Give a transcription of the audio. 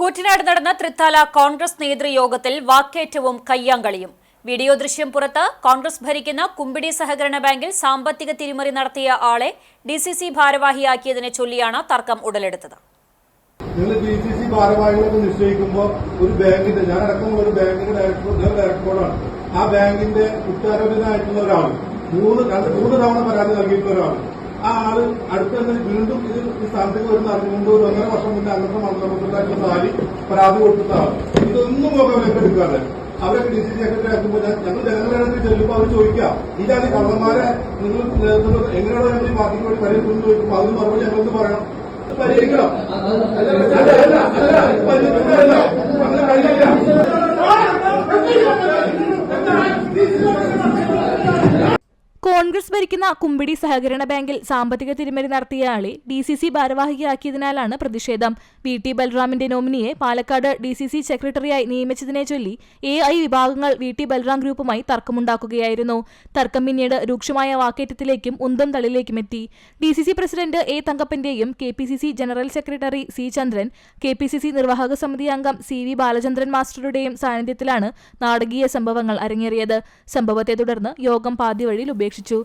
കൂറ്റനാട് നടന്ന തൃത്താല കോൺഗ്രസ് നേതൃയോഗത്തിൽ വാക്കേറ്റവും കയ്യാങ്കളിയും. വീഡിയോ ദൃശ്യം പുറത്ത് കോൺഗ്രസ് ഭരിക്കുന്ന കുമ്പിടി സഹകരണ ബാങ്കിൽ സാമ്പത്തിക തിരിമറി നടത്തിയ ആളെ ഡി സി സി ഭാരവാഹിയാക്കിയതിനെ ചൊല്ലിയാണ് തർക്കം ഉടലെടുത്തത്. നിങ്ങൾ ഡി സി സി ഭാരവാഹികളൊക്കെ നിശ്ചയിക്കുമ്പോൾ ഒരു ബാങ്കിന്റെ ഞാൻ അടക്കമുള്ള ഒരു ബാങ്കിന്റെ ഡയറക്ടർ ഞാൻ ആ ബാങ്കിന്റെ കുറ്റാരോപിതനായിട്ടുള്ള ഒരാൾ. മൂന്ന് മൂന്ന് തവണ പരാതി നൽകിയിട്ടുള്ള ഒരാൾ. ആ ആൾ അടുത്ത തന്നെ വീണ്ടും ഇത് ഈ സ്ഥാനത്തേക്ക് വരുന്ന അറിഞ്ഞുകൊണ്ട് ഒരു ഒന്നര വർഷം മുന്നേ അന്നത്തെ മന്ത്രിമായിട്ടുള്ള സാലി പരാതി കൊടുത്ത ആൾ ഇതൊന്നും മുഖവിലേക്ക് എടുക്കാതെ അവരൊക്കെ ഡി സി സെക്രട്ടറി ആക്കുമ്പോൾ ഞങ്ങൾ ജനങ്ങളാണെങ്കിൽ ചെല്ലുമ്പോൾ അവർ ചോദിക്കാം ഇതാണ് കള്ളന്മാരെ നിങ്ങൾ എങ്ങനെയാണ് ഞങ്ങൾ ഈ പാർട്ടിക്ക് വേണ്ടി പരിഹരിക്കുന്നു ചോദിക്കുമ്പോൾ അതിന് മറുപടി ഞങ്ങൾക്ക് പറയണം? പരിഹരിക്കണം. കോൺഗ്രസ് ഭരിക്കുന്ന കുമ്പിടി സഹകരണ ബാങ്കിൽ സാമ്പത്തിക തിരിമറി നടത്തിയ ആളെ ഡി സി സി ഭാരവാഹിയാക്കിയതിനാലാണ് പ്രതിഷേധം. വി ടി ബൽറാമിന്റെ നോമിനിയെ പാലക്കാട് ഡി സി സി സെക്രട്ടറിയായി നിയമിച്ചതിനെ ചൊല്ലി എ ഐ വിഭാഗങ്ങൾ വി ടി ബൽറാം ഗ്രൂപ്പുമായി തർക്കമുണ്ടാക്കുകയായിരുന്നു. തർക്കം പിന്നീട് രൂക്ഷമായ വാക്കേറ്റത്തിലേക്കും ഉന്തം തള്ളിലേക്കും എത്തി. D C C president A തങ്കപ്പന്റെയും K P C C general secretary C Chandran K P C C നിർവാഹക സമിതി അംഗം സി വി ബാലചന്ദ്രൻ മാസ്റ്ററുടെയും സാന്നിധ്യത്തിലാണ് നാടകീയ സംഭവങ്ങൾ അരങ്ങേറിയത്. സംഭവത്തെ തുടർന്ന് യോഗം പാതിവഴിയിൽ ഉപേക്ഷിച്ചു അപേക്ഷിച്ചു